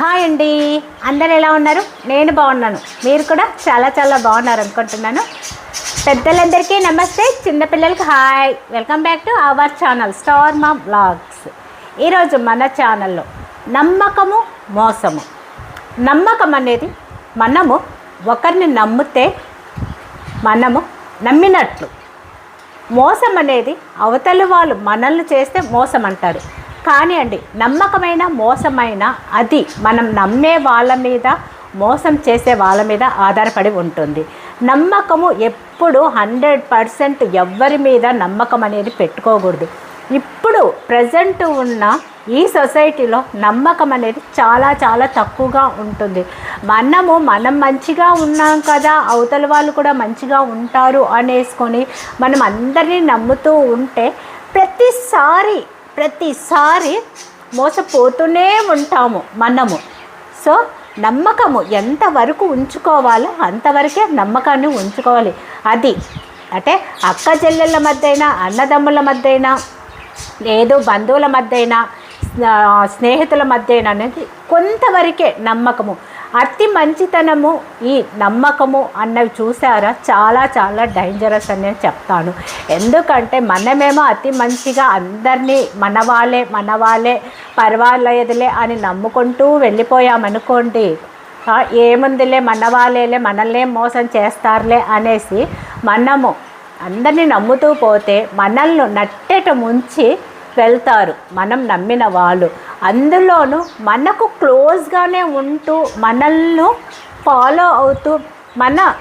Hi అండి. అందరు ఎలా ఉన్నారు? నేను బాగున్నాను. మీరు కూడా చాలా చాలా బాగున్నారు అనుకుంటున్నాను. పెద్దలందరికీ నమస్తే. చిన్నపిల్లలకి hi. Welcome back to our channel star Maa blogs ఈరోజు మన ఛానల్లో నమ్మకము మోసము. నమ్మకం అనేది మనము ఒకరిని నమ్మితే మనము నమ్మినట్లు. మోసం అనేది అవతలి వాళ్ళు మనల్ని చేస్తే మోసం అంటారు కానీ అండి నమ్మకమైన మోసమైన అది మనం నమ్మే వాళ్ళ మీద మోసం చేసే వాళ్ళ మీద ఆధారపడి ఉంటుంది. నమ్మకము ఎప్పుడు హండ్రెడ్ పర్సెంట్ ఎవ్వరి మీద నమ్మకం అనేది పెట్టుకోకూడదు. ఇప్పుడు ప్రజెంట్ ఉన్న ఈ సొసైటీలో నమ్మకం అనేది చాలా చాలా తక్కువగా ఉంటుంది. మనము మనం మంచిగా ఉన్నాం కదా అవతల వాళ్ళు కూడా మంచిగా ఉంటారు అనేసుకొని మనం అందరినీ నమ్ముతూ ఉంటే ప్రతిసారి ప్రతిసారి మోసపోతూనే ఉంటాము మనము. సో నమ్మకము ఎంతవరకు ఉంచుకోవాలో అంతవరకే నమ్మకాన్ని ఉంచుకోవాలి. అది అంటే అక్క చెల్లెళ్ళ మధ్య అన్నదమ్ముల మధ్య అయినా లేదు బంధువుల మధ్య అయినా స్నేహితుల మధ్య అయినా అనేది కొంతవరకే నమ్మకము. అతి మంచితనము ఈ నమ్మకము అన్నవి చూసారా? చాలా చాలా డేంజరస్ అని నేను చెప్తాను. ఎందుకంటే మనమేమో అతి మంచిగా అందరినీ మన వాళ్ళే పర్వాలేదులే అని నమ్ముకుంటూ వెళ్ళిపోయామనుకోండి ఏముందిలే మన వాళ్ళేలే మనల్నే మోసం చేస్తారులే అనేసి మనము అందరినీ నమ్ముతూ పోతే మనల్ని నట్టేట ముంచి వెళ్తారు. మనం నమ్మిన వాళ్ళు. అందులోనూ మనకు క్లోజ్గానే ఉంటూ మనల్ని ఫాలో అవుతూ మన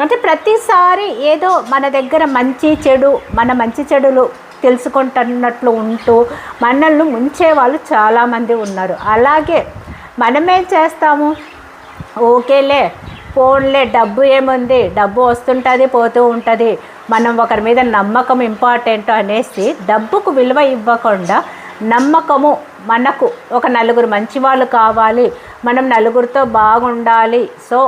అంటే ప్రతిసారి ఏదో మన దగ్గర మంచి చెడు మన మంచి చెడులు తెలుసుకుంటున్నట్లు ఉంటూ మనల్ని ముంచే వాళ్ళు చాలామంది ఉన్నారు. అలాగే మనమేం చేస్తాము? ఓకేలే ఫోన్లే డబ్బు ఏముంది? డబ్బు వస్తుంటుంది పోతూ ఉంటుంది. మనం ఒకరి మీద నమ్మకం ఇంపార్టెంట్ అనేసి డబ్బుకు విలువ ఇవ్వకుండా నమ్మకము మనకు ఒక నలుగురు మంచి వాళ్ళు కావాలి మనం నలుగురితో బాగుండాలి సో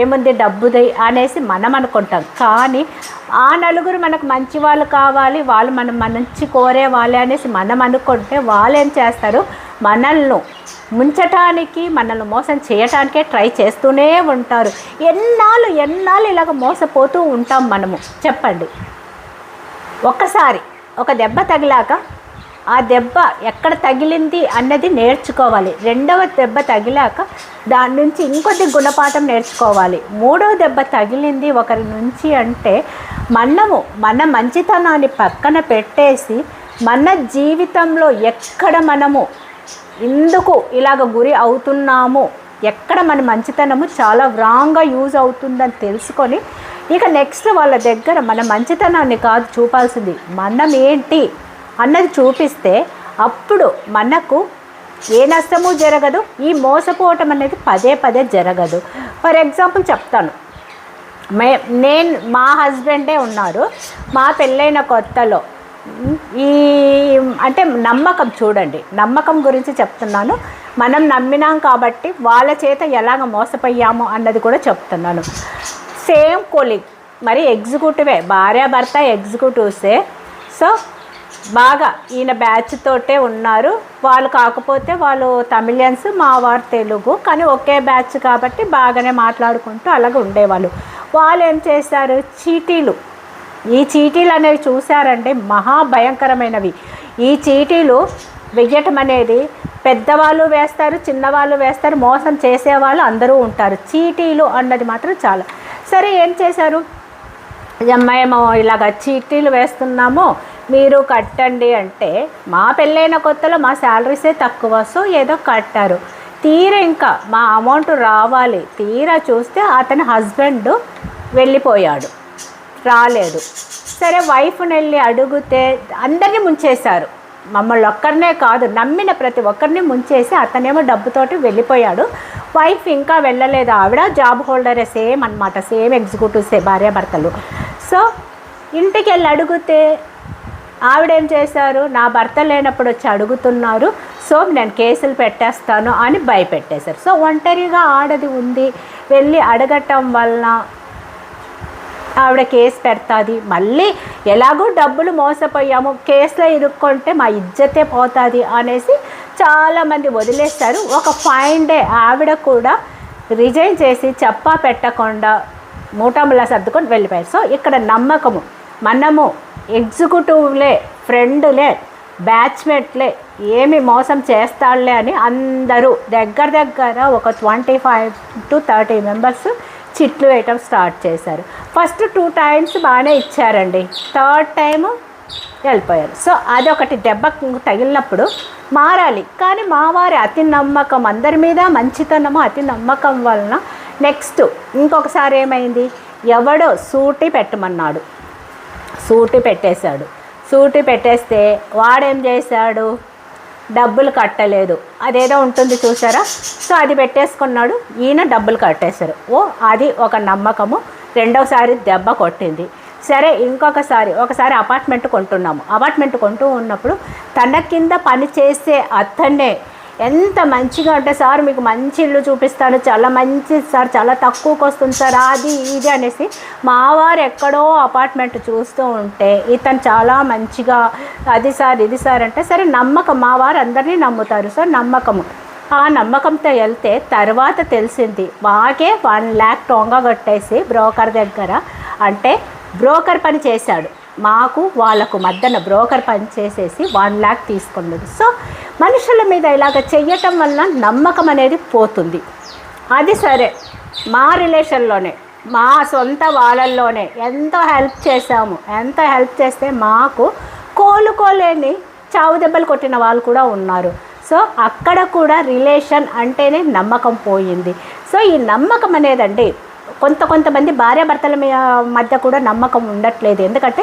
ఏముంది డబ్బుది అనేసి మనం అనుకుంటాం. కానీ ఆ నలుగురు మనకు మంచి వాళ్ళు కావాలి వాళ్ళు మనం మంచి కోరే వాళ్ళే అనేసి మనం అనుకుంటే వాళ్ళు ఏం చేస్తారు? మనల్ని ముంచటానికి మనల్ని మోసం చేయటానికే ట్రై చేస్తూనే ఉంటారు. ఎన్నాళ్ళు ఎన్నాళ్ళు ఇలాగ మోసపోతూ ఉంటాం మనము? చెప్పండి. ఒక్కసారి ఒక దెబ్బ తగిలాక ఆ దెబ్బ ఎక్కడ తగిలింది అన్నది నేర్చుకోవాలి. రెండవ దెబ్బ తగిలాక దాని నుంచి ఇంకొద్ది గుణపాఠం నేర్చుకోవాలి. మూడవ దెబ్బ తగిలింది ఒకరి నుంచి అంటే మనము మన మంచితనాన్ని పక్కన పెట్టేసి మన జీవితంలో ఎక్కడ మనము ఎందుకు ఇలాగ గురి అవుతున్నాము? ఎక్కడ మన మంచితనము చాలా రాంగ్గా యూజ్ అవుతుందని తెలుసుకొని ఇక నెక్స్ట్ వాళ్ళ దగ్గర మన మంచితనాన్ని కాదు చూపాల్సింది. మనం ఏంటి అన్నది చూపిస్తే అప్పుడు మనకు ఏ నష్టము జరగదు ఈ మోసపోవటం అనేది పదే పదే జరగదు. ఫర్ ఎగ్జాంపుల్ చెప్తాను. మే నేను మా హస్బెండే ఉన్నారు. మా పెళ్ళైన కొత్తలో ఈ అంటే నమ్మకం చూడండి. నమ్మకం గురించి చెప్తున్నాను. మనం నమ్మినాం కాబట్టి వాళ్ళ చేత ఎలాగ మోసపోయాము అన్నది కూడా చెప్తున్నాను. సేమ్ కొలిగ్ మరి ఎగ్జిక్యూటివే భార్యాభర్త ఎగ్జిక్యూటివ్సే. సో బాగా ఈయన బ్యాచ్ తోటే ఉన్నారు. వాళ్ళు కాకపోతే వాళ్ళు తమిళియన్స్ మా వారు తెలుగు కానీ ఒకే బ్యాచ్ కాబట్టి బాగానే మాట్లాడుకుంటూ అలాగే ఉండేవాళ్ళు. వాళ్ళు ఏం చేశారు? చీటీలు. ఈ చీటీలు అనేవి చూశారంటే మహాభయంకరమైనవి ఈ చీటీలు వెయ్యటం అనేది పెద్దవాళ్ళు వేస్తారు చిన్నవాళ్ళు వేస్తారు మోసం చేసేవాళ్ళు అందరూ ఉంటారు. చీటీలు అన్నది మాత్రం చాలా. సరే ఏం చేశారు? మేము ఇలాగ చీటీలు వేస్తున్నాము మీరు కట్టండి అంటే మా పెళ్ళైన కొత్తలో మా శాలరీసే తక్కువ సో ఏదో కట్టారు. తీరా ఇంకా మా అమౌంట్ రావాలి తీరా చూస్తే అతని హస్బెండ్ వెళ్ళిపోయాడు. రాలేదు. సరే వైఫ్ని వెళ్ళి అడిగితే అందరినీ ముంచేశారు. మమ్మల్ని ఒక్కరినే కాదు నమ్మిన ప్రతి ఒక్కరిని ముంచేసి అతనేమో డబ్బుతోటి వెళ్ళిపోయాడు. వైఫ్ ఇంకా వెళ్ళలేదు ఆవిడ. జాబ్ హోల్డరే సేమ్ అనమాట సేమ్ ఎగ్జిక్యూటివ్సే భార్యాభర్తలు. సో ఇంటికి వెళ్ళి అడిగితే ఆవిడేం చేశారు? నా భర్త లేనప్పుడు వచ్చి అడుగుతున్నారు. సో నేను కేసులు పెట్టేస్తాను అని భయపెట్టేశారు. సో ఒంటరిగా ఆడది ఉంది. వెళ్ళి అడగటం వలన ఆవిడ కేసు పెడతాది. మళ్ళీ ఎలాగో డబ్బులు మోసపోయాము కేసులో ఇరుక్కుంటే మా ఇజ్జతే పోతుంది అనేసి చాలామంది వదిలేస్తారు. ఒక ఫైన్ డే ఆవిడ కూడా రిజైన్ చేసి చెప్పా పెట్టకుండా మూటములా సర్దుకొని వెళ్ళిపోయారు. సో ఇక్కడ నమ్మకము మనము ఎగ్జిక్యూటివ్లే ఫ్రెండ్లే బ్యాచ్మేట్లే ఏమి మోసం చేస్తాడులే అని అందరూ దగ్గర దగ్గర ఒక twenty five to thirty members చిట్లు వేయటం స్టార్ట్ చేశారు. ఫస్ట్ టూ టైమ్స్ బాగానే ఇచ్చారండి. థర్డ్ టైము వెళ్ళిపోయారు. సో అదొకటి దెబ్బ తగిలినప్పుడు మారాలి. కానీ మా వారి అతి నమ్మకం అందరి మీద మంచితనము అతి నమ్మకం వలన నెక్స్ట్ ఇంకొకసారి ఏమైంది? ఎవడో సూటి పెట్టమన్నాడు. సూటి పెట్టేశాడు. సూటి పెట్టేస్తే వాడేం చేశాడు? డబ్బులు కట్టలేదు. అదేదో ఉంటుంది చూసారా? సో అది పెట్టేసుకున్నాడు. ఈయన డబ్బులు కట్టేశారు. ఓ అది ఒక నమ్మకము. రెండోసారి దెబ్బ కొట్టింది. సరే ఇంకొకసారి ఒకసారి అపార్ట్మెంట్ కొంటున్నాము. అపార్ట్మెంట్ కొంటూ ఉన్నప్పుడు తన కింద పని చేసే అతన్నే ఎంత మంచిగా అంటే సార్ మీకు మంచి ఇల్లు చూపిస్తాను. చాలా మంచి సార్ చాలా తక్కువకి వస్తుంది సార్ అది ఇది అనేసి మా వారు ఎక్కడో అపార్ట్మెంట్ చూస్తూ ఉంటే ఇతను చాలా మంచిగా అది సార్ ఇది సార్ అంటే సరే నమ్మకం మా వారు అందరినీ నమ్ముతారు సార్ నమ్మకము. ఆ నమ్మకంతో వెళ్తే తర్వాత తెలిసింది. మాకే వన్ ల్యాక్ టొంగ కొట్టేసి బ్రోకర్ దగ్గర అంటే బ్రోకర్ పని చేశాడు. మాకు వాళ్ళకు మధ్యన బ్రోకర్ పని చేసేసి వన్ ల్యాక్ తీసుకున్నది. సో మనుషుల మీద ఇలాగ చెయ్యటం వల్ల నమ్మకం అనేది పోతుంది. అది సరే. మా రిలేషన్లోనే మా సొంత వాళ్ళల్లోనే ఎంతో హెల్ప్ చేశాము ఎంత హెల్ప్ చేస్తే మాకు కోలుకోలేని చావు దెబ్బలు కొట్టిన వాళ్ళు కూడా ఉన్నారు. సో అక్కడ కూడా రిలేషన్ అంటేనే నమ్మకం పోయింది. సో ఈ నమ్మకం అనేదండి కొంత కొంతమంది భార్యాభర్తల మధ్య కూడా నమ్మకం ఉండట్లేదు. ఎందుకంటే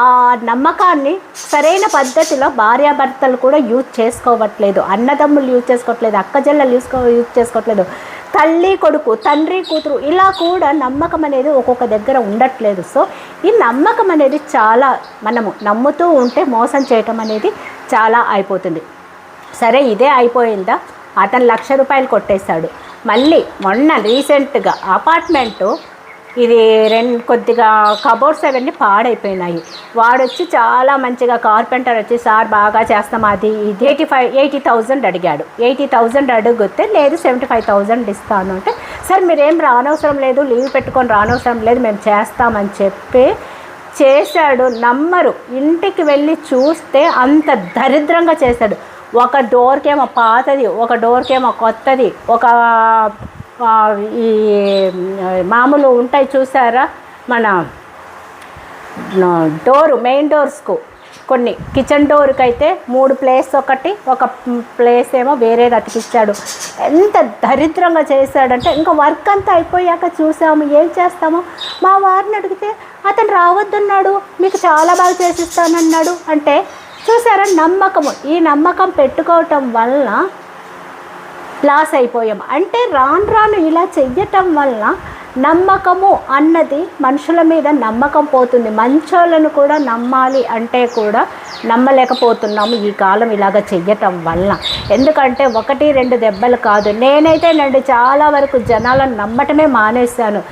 ఆ నమ్మకాన్ని సరైన పద్ధతిలో భార్యాభర్తలు కూడా యూజ్ చేసుకోవట్లేదు. అన్నదమ్ములు యూజ్ చేసుకోవట్లేదు అక్కజల్లలు యూజ్ యూజ్ చేసుకోవట్లేదు. తల్లి కొడుకు తండ్రి కూతురు ఇలా కూడా నమ్మకం అనేది ఒక్కొక్క దగ్గర ఉండట్లేదు. సో ఈ నమ్మకం అనేది చాలా మనము నమ్ముతూ ఉంటే మోసం చేయటం అనేది చాలా అయిపోతుంది. సరే ఇదే అయిపోయిందా? అతను లక్ష రూపాయలు కొట్టేశాడు. మళ్ళీ మొన్న రీసెంట్గా అపార్ట్మెంటు ఇది రెండు కొద్దిగా కబోర్డ్స్ అవన్నీ పాడైపోయినాయి. వాడొచ్చి చాలా మంచిగా కార్పెంటర్ వచ్చి సార్ బాగా చేస్తాం అది ఇది. ఎయిటీ ఫైవ్ ఎయిటీ థౌజండ్ అడిగాడు. ఎయిటీ థౌజండ్ అడిగితే లేదు సెవెంటీ ఫైవ్ థౌజండ్ ఇస్తాను. అంటే సార్ మీరేం రానవసరం లేదు లీవ్ పెట్టుకొని రానవసరం లేదు మేము చేస్తామని చెప్పి చేశాడు నమ్మరు. ఇంటికి వెళ్ళి చూస్తే అంత దరిద్రంగా చేశాడు. ఒక డోర్కేమో పాతది ఒక డోర్కేమో కొత్తది ఒక ఈ మామూలు ఉంటాయి చూసారా? మన డోరు మెయిన్ డోర్స్కు కొన్ని. కిచెన్ డోర్కి అయితే మూడు ప్లేస్ ఒకటి ఒక ప్లేస్ ఏమో వేరేది అతికిచ్చాడు. ఎంత దరిద్రంగా చేశాడంటే ఇంకా వర్క్ అంతా అయిపోయాక చూసాము ఏం చేస్తాము? మా వారిని అడిగితే అతను రావద్దన్నాడు మీకు చాలా బాగా చేసిస్తానన్నాడు. అంటే చూసారా నమ్మకము? ఈ నమ్మకం పెట్టుకోవటం వల్ల లాస్ అయిపోయాం. అంటే రాను రాను ఇలా చెయ్యటం వల్ల నమ్మకము అన్నది మనుషుల మీద నమ్మకం పోతుంది. మంచోళ్ళను కూడా నమ్మాలి అంటే కూడా నమ్మలేకపోతున్నాము ఈ కాలం ఇలాగ చెయ్యటం వల్ల. ఎందుకంటే ఒకటి రెండు దెబ్బలు కాదు. నేనైతే నండి చాలా వరకు జనాలను నమ్మటమే మానేశాను.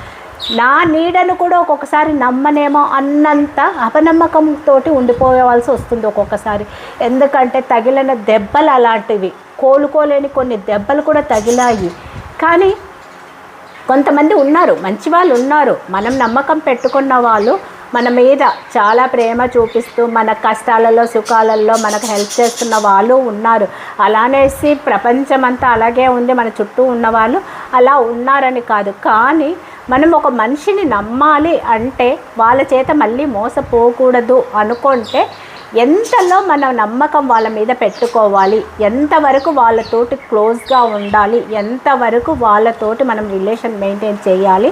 నా నీడను కూడా ఒక్కొక్కసారి నమ్మనేమో అన్నంత అపనమ్మకంతో ఉండిపోవాల్సి వస్తుంది ఒక్కొక్కసారి. ఎందుకంటే తగిలిన దెబ్బలు అలాంటివి కోలుకోలేని కొన్ని దెబ్బలు కూడా తగిలాయి. కానీ కొంతమంది ఉన్నారు మంచి వాళ్ళు ఉన్నారు. మనం నమ్మకం పెట్టుకున్న వాళ్ళు మన మీద చాలా ప్రేమ చూపిస్తూ మన కష్టాలలో సుఖాలలో మనకు హెల్ప్ చేస్తున్న వాళ్ళు ఉన్నారు. అలానేసి ప్రపంచమంతా అలాగే ఉంది మన చుట్టూ ఉన్న వాళ్ళు అలా ఉన్నారని కాదు. కానీ మనం ఒక మనిషిని నమ్మాలి అంటే వాళ్ళ చేత మళ్ళీ మోసపోకూడదు అనుకుంటే ఎంతలో మన నమ్మకం వాళ్ళ మీద పెట్టుకోవాలి? ఎంతవరకు వాళ్ళతోటి క్లోజ్గా ఉండాలి? ఎంతవరకు వాళ్ళతోటి మనం రిలేషన్ మెయింటైన్ చేయాలి?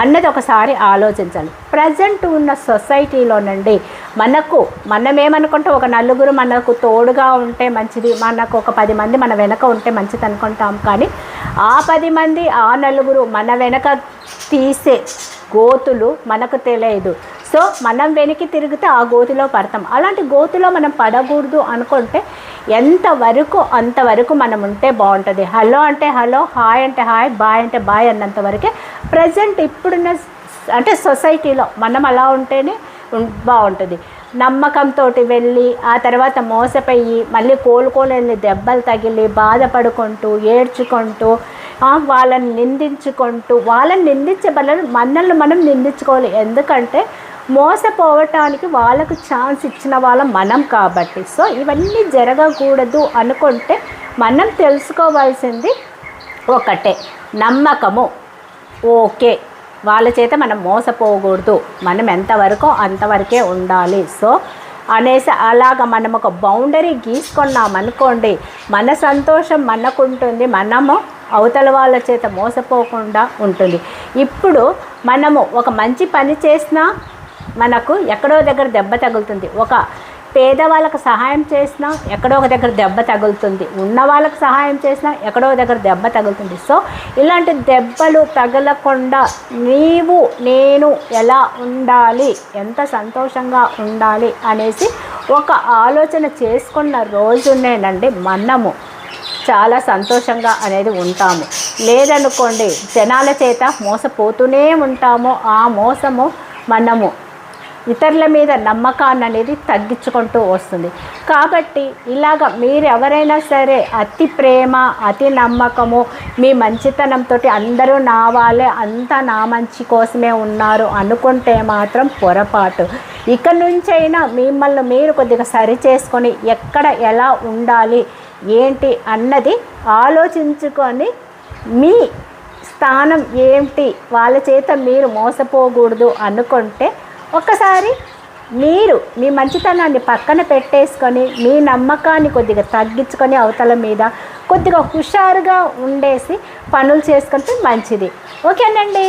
అన్నది ఒకసారి ఆలోచించాలి ప్రజెంట్ ఉన్న సొసైటీలోనండి మనకు మనం ఏమనుకుంటే ఒక నలుగురు మనకు తోడుగా ఉంటే మంచిది మనకు ఒక పది మంది మన వెనక ఉంటే మంచిది అనుకుంటాం కానీ ఆ పది మంది ఆ నలుగురు మన వెనక తీసే గోతులు మనకు తెలియదు. సో మనం వెనక్కి తిరిగితే ఆ గోతిలో పడతాం. అలాంటి గోతిలో మనం పడకూడదు అనుకుంటే ఎంతవరకు అంతవరకు మనం ఉంటే బాగుంటుంది. హలో అంటే హలో హాయ్ అంటే హాయ్ బాయ్ అంటే బాయ్ అన్నంత వరకే ప్రజెంట్ ఇప్పుడున్న అంటే సొసైటీలో మనం అలా ఉంటేనే ఉం- బాగుంటుంది. నమ్మకంతో వెళ్ళి ఆ తర్వాత మోసపోయి మళ్ళీ కోలుకోలేని దెబ్బలు తగిలి బాధపడుకుంటూ ఏడ్చుకుంటూ వాళ్ళని నిందించుకుంటూ వాళ్ళని నిందించే బదులు మనల్ని మనం నిందించుకోవాలి. ఎందుకంటే మోసపోవటానికి వాళ్ళకు ఛాన్స్ ఇచ్చిన వాళ్ళం మనం కాబట్టి. సో ఇవన్నీ జరగకూడదు అనుకుంటే మనం తెలుసుకోవాల్సింది ఒకటే. నమ్మకము. ఓకే. వాళ్ళ చేత మనం మోసపోకూడదు. మనం ఎంతవరకు అంతవరకే ఉండాలి. సో అనేసి అలాగ మనం ఒక బౌండరీ గీసుకున్నాం అనుకోండి మన సంతోషం మనకుంటుంది. మనము అవతల వాళ్ళ చేత మోసపోకుండా ఉంటుంది. ఇప్పుడు మనము ఒక మంచి పని చేసినా మనకు ఎక్కడో దగ్గర దెబ్బ తగులుతుంది. ఒక పేదవాళ్ళకు సహాయం చేసినా ఎక్కడో ఒక దగ్గర దెబ్బ తగులుతుంది. ఉన్న వాళ్ళకు సహాయం చేసినా ఎక్కడో దగ్గర దెబ్బ తగులుతుంది. సో ఇలాంటి దెబ్బలు తగలకుండా నీవు నేను ఎలా ఉండాలి? ఎంత సంతోషంగా ఉండాలి? అనేసి ఒక ఆలోచన చేసుకున్న రోజునేనండి మనము. చాలా సంతోషంగా అనేది ఉంటాము. లేదనుకోండి జనాల చేత మోసపోతూనే ఉంటాము. ఆ మోసము మనము ఇతరుల మీద నమ్మకాన్ని అనేది తగ్గించుకుంటూ వస్తుంది. కాబట్టి ఇలాగ మీరు ఎవరైనా సరే అతి ప్రేమ అతి నమ్మకము మీ మంచితనంతో అందరూ నా వాళ్ళే అంతా నా మంచి కోసమే ఉన్నారు అనుకుంటే మాత్రం పొరపాటు. ఇక నుంచైనా మిమ్మల్ని మీరు కొద్దిగా సరి చేసుకొని ఎక్కడ ఎలా ఉండాలి ఏంటి అన్నది ఆలోచించుకొని మీ స్థానం ఏంటి వాళ్ళ చేత మీరు మోసపోకూడదు అనుకుంటే ఒక్కసారి మీరు మీ మంచితనాన్ని పక్కన పెట్టేసుకొని మీ నమ్మకాన్ని కొద్దిగా తగ్గించుకొని అవతల మీద కొద్దిగా హుషారుగా ఉండేసి పనులు చేసుకుంటే మంచిది. ఓకేనండి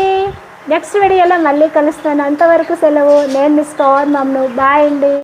నెక్స్ట్ వీడియోలో మళ్ళీ కలుస్తాను. అంతవరకు సెలవు. నేను మీ స్టార్ మమ్ను బాయ్ అండి.